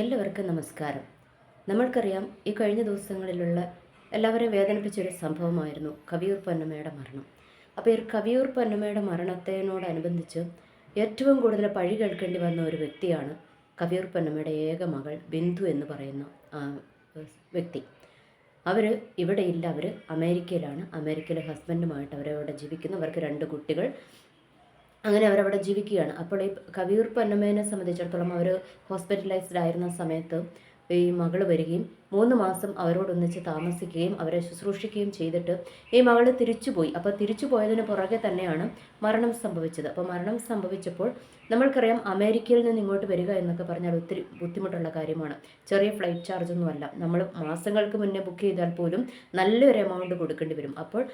എല്ലാവർക്കും നമസ്കാരം. നമ്മൾക്കറിയാം ഈ കഴിഞ്ഞ ദിവസങ്ങളിലുള്ള എല്ലാവരെയും വേദനിപ്പിച്ചൊരു സംഭവമായിരുന്നു കവിയൂർ പൊന്നമ്മയുടെ മരണം. അപ്പോൾ ഈ കവിയൂർ പൊന്നമ്മയുടെ മരണത്തിനോടനുബന്ധിച്ച് ഏറ്റവും കൂടുതൽ പഴി കേൾക്കേണ്ടി വന്ന ഒരു വ്യക്തിയാണ് കവിയൂർ പൊന്നമ്മയുടെ ഏക മകൾ ബിന്ദു എന്ന് പറയുന്ന വ്യക്തി. അവർ ഇവിടെ ഇല്ല അവർ അമേരിക്കയിലാണ്. അമേരിക്കയിലെ ഹസ്ബൻഡുമായിട്ട് അവരവിടെ ജീവിക്കുന്നു. അവർക്ക് രണ്ട് കുട്ടികൾ. അങ്ങനെ അവരവിടെ ജീവിക്കുകയാണ്. അപ്പോൾ ഈ കവിയൂർ പൊന്നമ്മേനെ സംബന്ധിച്ചിടത്തോളം അവർ ഹോസ്പിറ്റലൈസ്ഡ് ആയിരുന്ന സമയത്ത് ഈ മകൾ വരികയും മൂന്ന് മാസം അവരോടൊന്നിച്ച് താമസിക്കുകയും അവരെ ശുശ്രൂഷിക്കുകയും ചെയ്തിട്ട് ഈ മകൾ തിരിച്ചുപോയി. അപ്പോൾ തിരിച്ചു പോയതിന് പുറകെ തന്നെയാണ് മരണം സംഭവിച്ചത്. അപ്പോൾ മരണം സംഭവിച്ചപ്പോൾ നമ്മൾക്കറിയാം അമേരിക്കയിൽ നിന്ന് ഇങ്ങോട്ട് വരിക എന്നൊക്കെ പറഞ്ഞാൽ ഒത്തിരി ബുദ്ധിമുട്ടുള്ള കാര്യമാണ്. ചെറിയ ഫ്ലൈറ്റ് ചാർജ് ഒന്നുമല്ല. നമ്മൾ മാസങ്ങൾക്ക് മുന്നേ ബുക്ക് ചെയ്താൽ പോലും നല്ലൊരു എമൗണ്ട് കൊടുക്കേണ്ടി വരും. അപ്പോൾ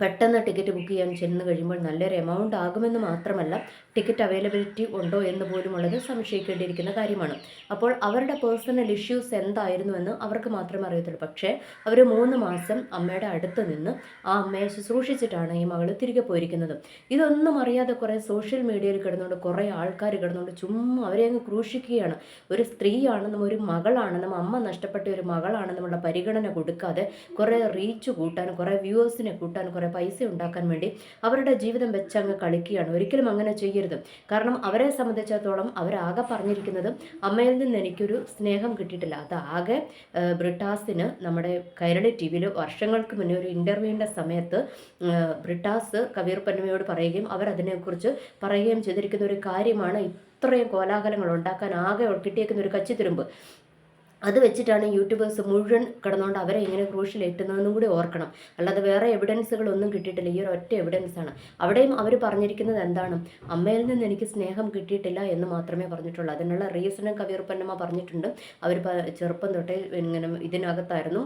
പെട്ടെന്ന് ടിക്കറ്റ് ബുക്ക് ചെയ്യാൻ ചെന്ന് കഴിയുമ്പോൾ നല്ലൊരു എമൗണ്ട് ആകുമെന്ന് മാത്രമല്ല ടിക്കറ്റ് അവൈലബിലിറ്റി ഉണ്ടോ എന്ന് പോലും ഉള്ളത് സംശയിക്കേണ്ടിയിരിക്കുന്ന കാര്യമാണ്. അപ്പോൾ അവരുടെ പേഴ്സണൽ ഇഷ്യൂസ് എന്തായിരുന്നുവെന്ന് അവർക്ക് മാത്രമേ അറിയത്തുള്ളൂ. പക്ഷേ അവർ മൂന്ന് മാസം അമ്മയുടെ അടുത്ത് നിന്ന് ആ അമ്മയെ ശുശ്രൂഷിച്ചിട്ടാണ് ഈ മകൾ തിരികെ പോയിരിക്കുന്നത്. ഇതൊന്നും അറിയാതെ കുറേ സോഷ്യൽ മീഡിയയിൽ കിടന്നുകൊണ്ട് കുറേ ആൾക്കാർ കിടന്നുകൊണ്ട് ചുമ്മാ അവരെ അങ്ങ് ക്രൂശിക്കുകയാണ്. ഒരു സ്ത്രീയാണെന്നും ഒരു മകളാണെന്നും അമ്മ നഷ്ടപ്പെട്ട ഒരു മകളാണെന്നുമുള്ള പരിഗണന കൊടുക്കാതെ കുറേ റീച്ച് കൂട്ടാൻ കുറേ വ്യൂവേഴ്സിനെ കൂട്ടാൻ കുറേ പൈസ ഉണ്ടാക്കാൻ വേണ്ടി അവരുടെ ജീവിതം വെച്ച് അങ്ങ് കളിക്കുകയാണ്. ഒരിക്കലും അങ്ങനെ ചെയ്യരുത്. കാരണം അവരെ സംബന്ധിച്ചിടത്തോളം അവരാകെ പറഞ്ഞിരിക്കുന്നത് അമ്മയിൽ നിന്ന് എനിക്കൊരു സ്നേഹം കിട്ടിയിട്ടില്ല. അത് ആകെ ബ്രിട്ടാസിന് നമ്മുടെ കൈരളി ടി വിയിൽ വർഷങ്ങൾക്ക് മുന്നേ ഒരു ഇന്റർവ്യൂവിന്റെ സമയത്ത് ബ്രിട്ടാസ് കബീർ പന്നമയോട് പറയുകയും അവർ അതിനെക്കുറിച്ച് പറയുകയും ചെയ്തിരിക്കുന്ന ഒരു കാര്യമാണ് ഇത്രയും കോലാഹലങ്ങൾ ഉണ്ടാക്കാൻ ആകെ കിട്ടിയേക്കുന്ന ഒരു കച്ചിത്തുരുമ്പ്. അത് വെച്ചിട്ടാണ് യൂട്യൂബേഴ്സ് മുഴുവൻ കിടന്നുകൊണ്ട് അവരെ ഇങ്ങനെ ക്രൂശിലേറ്റുന്നതെന്നും കൂടി ഓർക്കണം. അല്ലാതെ വേറെ എവിഡൻസുകളൊന്നും കിട്ടിയിട്ടില്ല. ഈ ഒരു ഒറ്റ എവിഡൻസ് ആണ്. അവിടെയും അവർ പറഞ്ഞിരിക്കുന്നത് എന്താണ്? അമ്മയിൽ നിന്ന് എനിക്ക് സ്നേഹം കിട്ടിയിട്ടില്ല എന്ന് മാത്രമേ പറഞ്ഞിട്ടുള്ളൂ. അതിനുള്ള റീസണും കവിയർ പന്നമ്മ പറഞ്ഞിട്ടുണ്ട്. അവർ ചെറുപ്പം തൊട്ടേ ഇങ്ങനെ ഇതിനകത്തായിരുന്നു.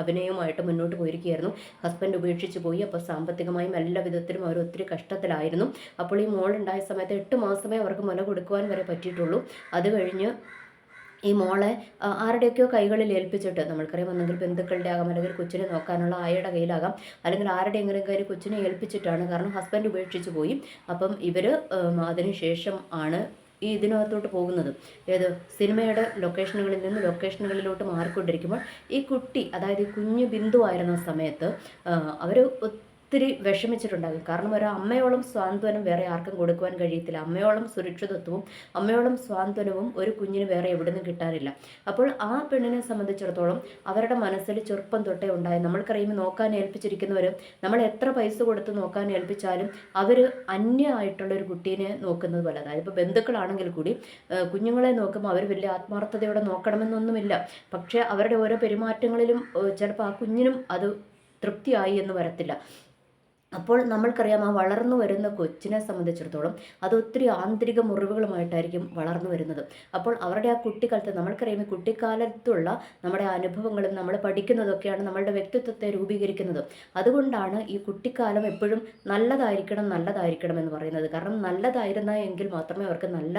അഭിനയവുമായിട്ട് മുന്നോട്ട് പോയിരിക്കുകയായിരുന്നു. ഹസ്ബൻഡ് ഉപേക്ഷിച്ച് പോയി. അപ്പോൾ സാമ്പത്തികമായും എല്ലാ വിധത്തിലും അവർ ഒത്തിരി കഷ്ടത്തിലായിരുന്നു. അപ്പോൾ ഈ മോളുണ്ടായ സമയത്ത് എട്ട് മാസമേ അവർക്ക് മുല കൊടുക്കുവാൻ വരെ പറ്റിയിട്ടുള്ളൂ. അത് കഴിഞ്ഞ് ഈ മോളെ ആരുടെയൊക്കെയോ കൈകളിൽ ഏൽപ്പിച്ചിട്ട് നമ്മൾക്കറിയാം ഒന്നെങ്കിൽ ബന്ധുക്കളുടെ ആകാം അല്ലെങ്കിൽ കൊച്ചിനെ നോക്കാനുള്ള ആയുടെ കയ്യിലാകാം അല്ലെങ്കിൽ ആരുടെയെങ്കിലും കയ്യിൽ കൊച്ചിനെ ഏൽപ്പിച്ചിട്ടാണ് കാരണം ഹസ്ബൻഡ് ഉപേക്ഷിച്ച് പോയി. അപ്പം ഇവർ അതിനുശേഷം ആണ് ഈ ഇതിനകത്തോട്ട് പോകുന്നത്. ഏത് സിനിമയുടെ ലൊക്കേഷനുകളിൽ നിന്ന് ലൊക്കേഷനുകളിലോട്ട് മാറിക്കൊണ്ടിരിക്കുമ്പോൾ ഈ കുട്ടി അതായത് കുഞ്ഞു ബിന്ദു ആയിരുന്ന സമയത്ത് അവർ ഒത്തിരി വിഷമിച്ചിട്ടുണ്ടാകും. കാരണം ഒരു അമ്മയോളം സ്വാന്തനം വേറെ ആർക്കും കൊടുക്കുവാൻ കഴിയത്തില്ല. അമ്മയോളം സുരക്ഷിതത്വവും അമ്മയോളം സ്വാന്തനവും ഒരു കുഞ്ഞിന് വേറെ എവിടെ നിന്നും കിട്ടാനില്ല അപ്പോൾ ആ പെണ്ണിനെ സംബന്ധിച്ചിടത്തോളം അവരുടെ മനസ്സിൽ ചെറുപ്പം തൊട്ടേ ഉണ്ടായി. നമ്മൾക്കറിയുമ്പോൾ നോക്കാൻ ഏൽപ്പിച്ചിരിക്കുന്നവർ നമ്മൾ എത്ര പൈസ കൊടുത്ത് നോക്കാൻ ഏൽപ്പിച്ചാലും അവർ അന്യമായിട്ടുള്ള ഒരു കുട്ടീനെ നോക്കുന്നത് പോലെ. അതായത് ഇപ്പോൾ ബന്ധുക്കളാണെങ്കിൽ കൂടി കുഞ്ഞുങ്ങളെ നോക്കുമ്പോൾ അവർ വലിയ ആത്മാർത്ഥതയോടെ നോക്കണമെന്നൊന്നുമില്ല. പക്ഷേ അവരുടെ ഓരോ പെരുമാറ്റങ്ങളിലും ചിലപ്പോൾ ആ കുഞ്ഞിനും അത് തൃപ്തിയായി എന്ന് വരത്തില്ല. അപ്പോൾ നമ്മൾക്കറിയാം ആ വളർന്നു വരുന്ന കൊച്ചിനെ സംബന്ധിച്ചിടത്തോളം അത് ഒത്തിരി ആന്തരിക മുറിവുകളുമായിട്ടായിരിക്കും വളർന്നു വരുന്നത്. അപ്പോൾ അവരുടെ ആ കുട്ടിക്കാലത്ത് നമ്മൾക്കറിയാം ഈ കുട്ടിക്കാലത്തുള്ള നമ്മുടെ അനുഭവങ്ങളും നമ്മൾ പഠിക്കുന്നതൊക്കെയാണ് നമ്മളുടെ വ്യക്തിത്വത്തെ രൂപീകരിക്കുന്നത്. അതുകൊണ്ടാണ് ഈ കുട്ടിക്കാലം എപ്പോഴും നല്ലതായിരിക്കണം നല്ലതായിരിക്കണം എന്ന് പറയുന്നത്. കാരണം നല്ലതായിരുന്ന എങ്കിൽ മാത്രമേ അവർക്ക് നല്ല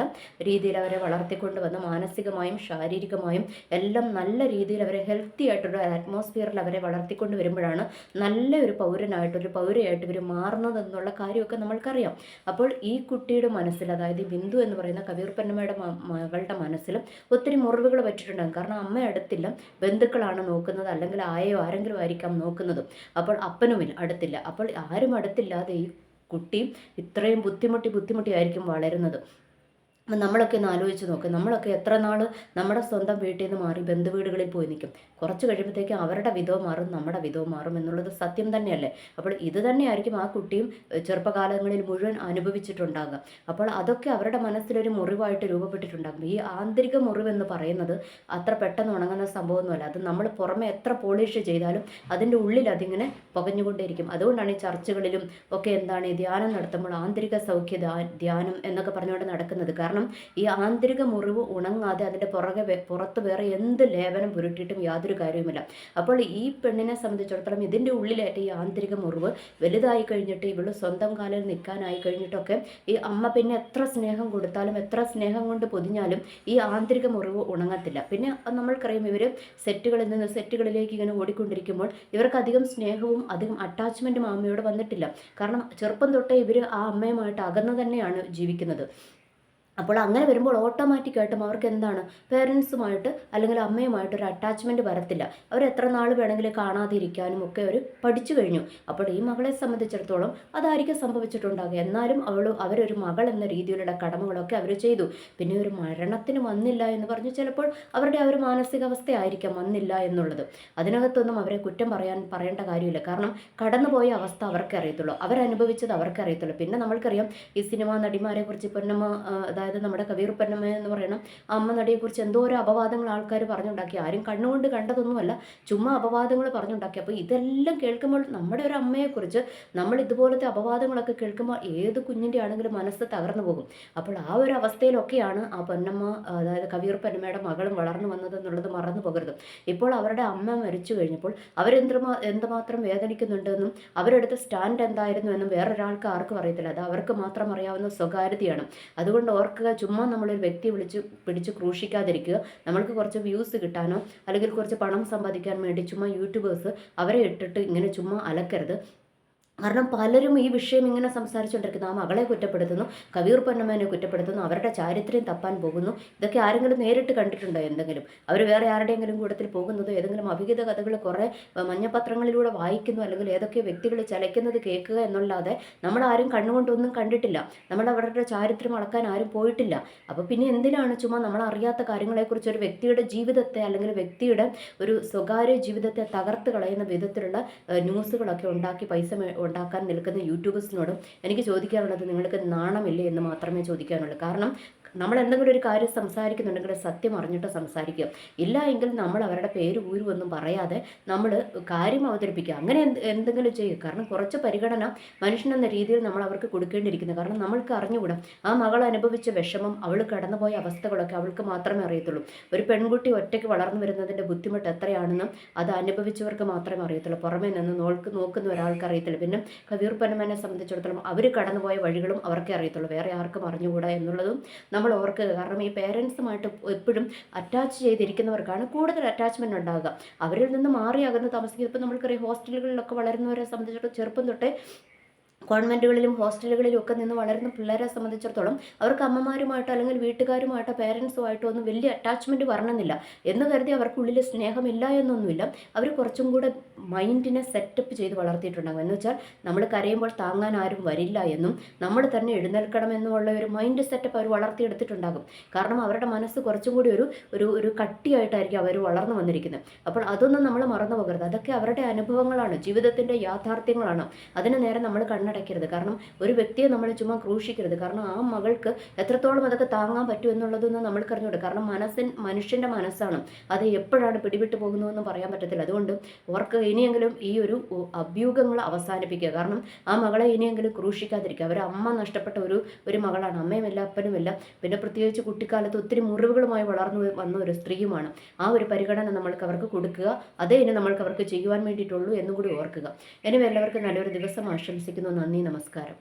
രീതിയിൽ അവരെ വളർത്തിക്കൊണ്ട് വന്ന് മാനസികമായും ശാരീരികമായും എല്ലാം നല്ല രീതിയിൽ അവരെ ഹെൽത്തി ആയിട്ടുള്ള അറ്റ്മോസ്ഫിയറിൽ അവരെ വളർത്തിക്കൊണ്ട് വരുമ്പോഴാണ് നല്ല ഒരു പൗരനായിട്ട് ഒരു ഇവർ ഇവർ മാറുന്നതെന്നുള്ള കാര്യമൊക്കെ നമ്മൾക്കറിയാം. അപ്പോൾ ഈ കുട്ടിയുടെ മനസ്സിൽ അതായത് ബിന്ദു എന്ന് പറയുന്ന കവിയൂർ മകളുടെ മനസ്സിലും ഒത്തിരി മുറിവുകൾ പറ്റിയിട്ടുണ്ടാകും കാരണം അമ്മ അടുത്തില്ല ബന്ധുക്കളാണ് നോക്കുന്നത് അല്ലെങ്കിൽ ആയോ ആരെങ്കിലും ആയിരിക്കാം നോക്കുന്നത്. അപ്പോൾ അപ്പനുമില്ല അടുത്തില്ല. അപ്പോൾ ആരും അടുത്തില്ലാതെ ഈ കുട്ടി ഇത്രയും ബുദ്ധിമുട്ടി ബുദ്ധിമുട്ടിയായിരിക്കും വളരുന്നത്. അപ്പം നമ്മളൊക്കെ ഒന്ന് ആലോചിച്ച് നോക്ക്. നമ്മളൊക്കെ എത്ര നാൾ നമ്മുടെ സ്വന്തം വീട്ടിൽ നിന്ന് മാറി ബന്ധുവീടുകളിൽ പോയി നിൽക്കും. കുറച്ച് കഴിയുമ്പോഴത്തേക്കും അവരുടെ വിധവും മാറും നമ്മുടെ വിധവും മാറും എന്നുള്ളത് സത്യം തന്നെയല്ലേ? അപ്പോൾ ഇത് തന്നെയായിരിക്കും ആ കുട്ടിയും ചെറുപ്പകാലങ്ങളിൽ മുഴുവൻ അനുഭവിച്ചിട്ടുണ്ടാകുക അപ്പോൾ അതൊക്കെ അവരുടെ മനസ്സിലൊരു മുറിവായിട്ട് രൂപപ്പെട്ടിട്ടുണ്ടാകും. ഈ ആന്തരിക മുറിവെന്ന് പറയുന്നത് അത്ര പെട്ടെന്ന് ഉണങ്ങുന്ന സംഭവമൊന്നുമല്ല. അത് നമ്മൾ പുറമെ എത്ര പോളിഷ് ചെയ്താലും അതിന്റെ ഉള്ളിൽ അതിങ്ങനെ പുകഞ്ഞുകൊണ്ടേയിരിക്കും. അതുകൊണ്ടാണ് ഈ ചർച്ചകളിലും ഒക്കെ എന്താണ് ഈ ധ്യാനം നടത്തുമ്പോൾ ആന്തരിക സൗഖ്യ ധ്യാനം എന്നൊക്കെ പറഞ്ഞുകൊണ്ട് നടക്കുന്നത്. കാരണം ഈ ആന്തരിക മുറിവ് ഉണങ്ങാതെ അതിന്റെ പുറകെ പുറത്ത് വേറെ എന്ത് ലേപനം പുരട്ടിയിട്ടും യാതൊരു കാര്യവുമില്ല. അപ്പോൾ ഈ പെണ്ണിനെ സംബന്ധിച്ചിടത്തോളം ഇതിന്റെ ഉള്ളിലായിട്ട് ഈ ആന്തരിക മുറിവ് വലുതായി കഴിഞ്ഞിട്ട് ഇവൾ സ്വന്തം കാലിൽ നിൽക്കാനായി കഴിഞ്ഞിട്ടൊക്കെ ഈ അമ്മ പിന്നെ എത്ര സ്നേഹം കൊടുത്താലും എത്ര സ്നേഹം കൊണ്ട് പൊതിഞ്ഞാലും ഈ ആന്തരിക മുറിവ് ഉണങ്ങത്തില്ല. പിന്നെ നമ്മൾക്കറിയാം ഇവർ സെറ്റുകളിൽ നിന്ന് സെറ്റുകളിലേക്ക് ഇങ്ങനെ ഓടിക്കൊണ്ടിരിക്കുമ്പോൾ ഇവർക്ക് അധികം സ്നേഹവും അധികം അറ്റാച്ച്മെന്റും അമ്മയോട് വന്നിട്ടില്ല. കാരണം ചെറുപ്പം തൊട്ടേ ഇവർ ആ അമ്മയുമായിട്ട് അകന്ന് തന്നെയാണ് ജീവിക്കുന്നത്. അപ്പോൾ അങ്ങനെ വരുമ്പോൾ ഓട്ടോമാറ്റിക്കായിട്ടും അവർക്ക് എന്താണ്? പേരൻസുമായിട്ട് അല്ലെങ്കിൽ അമ്മയുമായിട്ട് ഒരു അറ്റാച്ച്മെന്റ് വരത്തില്ല. അവർ എത്ര നാൾ വേണമെങ്കിലും കാണാതിരിക്കാനും ഒക്കെ അവർ പഠിച്ചു കഴിഞ്ഞു. അപ്പോൾ ഈ മകളെ സംബന്ധിച്ചിടത്തോളം അതായിരിക്കും സംഭവിച്ചിട്ടുണ്ടാകുക എന്നാലും അവൾ അവരൊരു മകൾ എന്ന രീതിയിലുള്ള കടമകളൊക്കെ അവർ ചെയ്തു. പിന്നെ ഒരു മരണത്തിന് വന്നില്ല എന്ന് പറഞ്ഞ് ചിലപ്പോൾ അവരുടെ ആ ഒരു മാനസികാവസ്ഥയായിരിക്കാം വന്നില്ല എന്നുള്ളത്. അതിനകത്തൊന്നും അവരെ കുറ്റം പറയാൻ പറയേണ്ട കാര്യമില്ല. കാരണം കടന്നുപോയ അവസ്ഥ അവർക്ക് അറിയത്തുള്ളൂ. അവരനുഭവിച്ചത് അവർക്ക് അറിയത്തുള്ളൂ. പിന്നെ നമ്മൾക്കറിയാം ഈ സിനിമാ നടിമാരെ കുറിച്ച് പൊന്നമ്മ അതായത് നമ്മുടെ കബീർ പെണ്ണമ്മ എന്ന് പറയണം അമ്മ നടിയെക്കുറിച്ച് ഒരു അപവാദങ്ങൾ ആൾക്കാർ പറഞ്ഞുണ്ടാക്കി. ആരും കണ്ണുകൊണ്ട് കണ്ടതൊന്നുമല്ല ചുമ്മാ അപവാദങ്ങൾ പറഞ്ഞുണ്ടാക്കി. അപ്പോൾ ഇതെല്ലാം കേൾക്കുമ്പോൾ നമ്മുടെ ഒരു അമ്മയെക്കുറിച്ച് നമ്മൾ ഇതുപോലത്തെ അപവാദങ്ങളൊക്കെ കേൾക്കുമ്പോൾ ഏത് കുഞ്ഞിന്റെ ആണെങ്കിലും മനസ്സ് തകർന്നു പോകും. അപ്പോൾ ആ ഒരു അവസ്ഥയിലൊക്കെയാണ് ആ പൊന്നമ്മ അതായത് കവിയൂർ പെണ്ണമ്മയുടെ മകളും വളർന്നു വന്നതെന്നുള്ളത് മറന്നു പോകരുത്. ഇപ്പോൾ അവരുടെ അമ്മ മരിച്ചു കഴിഞ്ഞപ്പോൾ അവരെന്തുമാ എന്തുമാത്രം വേദനിക്കുന്നുണ്ടെന്നും അവരെടുത്ത സ്റ്റാൻഡ് എന്തായിരുന്നു എന്നും വേറൊരാൾക്ക് ആർക്കും അറിയത്തില്ല. അത് അവർക്ക് മാത്രം അറിയാവുന്ന സ്വകാര്യതയാണ്. അതുകൊണ്ട് ഓർക്കുക ചുമ്മാ നമ്മളൊരു വ്യക്തി വിളിച്ച് പിടിച്ച് ക്രൂശിക്കാതിരിക്കുക. നമ്മൾക്ക് കുറച്ച് വ്യൂസ് കിട്ടാനോ അല്ലെങ്കിൽ കുറച്ച് പണം സമ്പാദിക്കാൻ വേണ്ടി ചുമ്മാ യൂട്യൂബേഴ്സ് അവരെ ഇട്ടിട്ട് ഇങ്ങനെ ചുമ്മാ അലക്കരുത്. കാരണം പലരും ഈ വിഷയം ഇങ്ങനെ സംസാരിച്ചുകൊണ്ടിരിക്കുന്നു. ആ മകളെ കുറ്റപ്പെടുത്തുന്നു കവിയൂർ പൊന്നമ്മേനെ കുറ്റപ്പെടുത്തുന്നു അവരുടെ ചാരിത്രം തപ്പാൻ പോകുന്നു. ഇതൊക്കെ ആരെങ്കിലും നേരിട്ട് കണ്ടിട്ടുണ്ടോ എന്തെങ്കിലും? അവർ വേറെ ആരുടെയെങ്കിലും കൂട്ടത്തിൽ പോകുന്നതോ ഏതെങ്കിലും അഭിഹിത കഥകൾ കുറേ മഞ്ഞപത്രങ്ങളിലൂടെ വായിക്കുന്നു അല്ലെങ്കിൽ ഏതൊക്കെ വ്യക്തികൾ ചലയ്ക്കുന്നത് കേൾക്കുക എന്നല്ലാതെ നമ്മൾ ആരും കണ്ണുകൊണ്ടൊന്നും കണ്ടിട്ടില്ല. നമ്മൾ അവരുടെ ചാരിത്രം അളക്കാൻ ആരും പോയിട്ടില്ല. അപ്പോൾ പിന്നെ എന്തിനാണ് ചുമ്മാ നമ്മൾ അറിയാത്ത കാര്യങ്ങളെക്കുറിച്ച് ഒരു വ്യക്തിയുടെ ജീവിതത്തെ അല്ലെങ്കിൽ വ്യക്തിയുടെ ഒരു സ്വകാര്യ ജീവിതത്തെ തകർത്ത് കളയുന്ന വിധത്തിലുള്ള ന്യൂസുകളൊക്കെ ഉണ്ടാക്കി പൈസ ഉണ്ടാക്കാൻ നിൽക്കുന്ന യൂട്യൂബേഴ്സിനോടും എനിക്ക് ചോദിക്കാനുള്ളത് നിങ്ങൾക്ക് നാണമില്ലേ എന്ന് മാത്രമേ ചോദിക്കാനുള്ളൂ. കാരണം നമ്മൾ എന്തെങ്കിലും ഒരു കാര്യം സംസാരിക്കുന്നുണ്ടെങ്കിൽ സത്യം അറിഞ്ഞിട്ട് സംസാരിക്കുക. ഇല്ല എങ്കിൽ നമ്മൾ അവരുടെ പേര് ഊരുവെന്നും പറയാതെ നമ്മൾ കാര്യം അവതരിപ്പിക്കുക. അങ്ങനെ എന്ത് എന്തെങ്കിലും ചെയ്യുക. കാരണം കുറച്ച് പരിഗണന മനുഷ്യൻ എന്ന രീതിയിൽ നമ്മൾ അവർക്ക് കൊടുക്കേണ്ടിയിരിക്കുന്നു. കാരണം നമ്മൾക്ക് അറിഞ്ഞുകൂടാ. ആ മകൾ അനുഭവിച്ച വിഷമം അവൾ കടന്നുപോയ അവസ്ഥകളൊക്കെ അവൾക്ക് മാത്രമേ അറിയത്തുള്ളൂ. ഒരു പെൺകുട്ടി ഒറ്റയ്ക്ക് വളർന്നു വരുന്നതിന്റെ ബുദ്ധിമുട്ട് എത്രയാണെന്നും അത് അനുഭവിച്ചവർക്ക് മാത്രമേ അറിയത്തുള്ളൂ. പുറമേ നിന്ന് നോക്ക് നോക്കുന്ന ഒരാൾക്ക് അറിയത്തില്ല. പിന്നെ പനമനെ സംബന്ധിച്ചിടത്തോളം അവർ കടന്നുപോയ വഴികളും അവർക്കേ അറിയത്തുള്ളൂ. വേറെ ആർക്കും അറിഞ്ഞുകൂടാ എന്നുള്ളതും നമ്മൾ ഓർക്കുക കാരണം ഈ പേരൻസുമായിട്ട് എപ്പോഴും അറ്റാച്ച് ചെയ്തിരിക്കുന്നവർക്കാണ് കൂടുതൽ അറ്റാച്ച്മെന്റ് ഉണ്ടാകുക അവരിൽ നിന്ന് മാറി അകന്ന് താമസിക്കുന്നത് ഇപ്പോൾ നമ്മൾക്കറിയാം ഹോസ്റ്റലുകളിലൊക്കെ വളരുന്നവരെ സംബന്ധിച്ചിടത്തോളം ചെറുപ്പം തൊട്ടേ കോൺവെന്റുകളിലും ഹോസ്റ്റലുകളിലും ഒക്കെ നിന്ന് വളരുന്ന പിള്ളേരെ സംബന്ധിച്ചിടത്തോളം അവർക്ക് അമ്മമാരുമായിട്ടോ അല്ലെങ്കിൽ വീട്ടുകാരുമായിട്ടോ പേരൻസുമായിട്ടോ ഒന്നും വലിയ അറ്റാച്ച്മെന്റ് വരണമെന്നില്ല. എന്ന് കരുതി അവർക്കുള്ളിൽ സ്നേഹമില്ല എന്നൊന്നുമില്ല. അവർ കുറച്ചും കൂടെ മൈൻഡിനെ സെറ്റപ്പ് ചെയ്ത് വളർത്തിയിട്ടുണ്ടാകും. എന്ന് വെച്ചാൽ നമ്മൾ കരയുമ്പോൾ താങ്ങാൻ ആരും വരില്ല എന്നും നമ്മൾ തന്നെ എഴുന്നേൽക്കണം എന്നുള്ള ഒരു മൈൻഡ് സെറ്റപ്പ് അവർ വളർത്തിയെടുത്തിട്ടുണ്ടാകും. കാരണം അവരുടെ മനസ്സ് കുറച്ചും കൂടി ഒരു ഒരു ഒരു കട്ടിയായിട്ടായിരിക്കും അവർ വളർന്നു വന്നിരിക്കുന്നത്. അപ്പോൾ അതൊന്നും നമ്മൾ മറന്നു പോകരുത്. അതൊക്കെ അവരുടെ അനുഭവങ്ങളാണ്. ജീവിതത്തിന്റെ യാഥാർത്ഥ്യങ്ങളാണ്. അതിന് നേരെ നമ്മൾ കണ്ണടയ്ക്കരുത്. കാരണം ഒരു വ്യക്തിയെ നമ്മൾ ചുമ്മാ ക്രൂശിക്കരുത്. കാരണം ആ മകൾക്ക് എത്രത്തോളം അതൊക്കെ താങ്ങാൻ പറ്റും എന്നുള്ളതൊന്നും നമ്മൾ അറിഞ്ഞൂടെ കാരണം മനസ്സിൻ മനുഷ്യന്റെ മനസ്സാണ്. അത് എപ്പോഴാണ് പിടിവിട്ട് പോകുന്നതെന്ന് പറയാൻ പറ്റത്തില്ല. അതുകൊണ്ട് അവർക്ക് ഇനിയെങ്കിലും ഈ ഒരു അഭ്യൂഹങ്ങൾ അവസാനിപ്പിക്കുക. കാരണം ആ മകളെ ഇനിയെങ്കിലും ക്രൂശിക്കാതിരിക്കുക. അവർ അമ്മ നഷ്ടപ്പെട്ട ഒരു ഒരു മകളാണ്. അമ്മയുമില്ല അപ്പനുമില്ല പിന്നെ പ്രത്യേകിച്ച് കുട്ടിക്കാലത്ത് ഒത്തിരി മുറിവുകളുമായി വളർന്നു വന്ന ഒരു സ്ത്രീയുമാണ്. ആ ഒരു പരിഗണന നമ്മൾക്ക് അവർക്ക് കൊടുക്കുക. അതേ ഇനി നമ്മൾക്ക് അവർക്ക് ചെയ്യുവാൻ വേണ്ടിയിട്ടുള്ളൂ എന്നും കൂടി ഓർക്കുക. ഇനി എല്ലാവർക്കും നല്ലൊരു ദിവസം ആശംസിക്കുന്നു. നന്ദി നമസ്കാരം.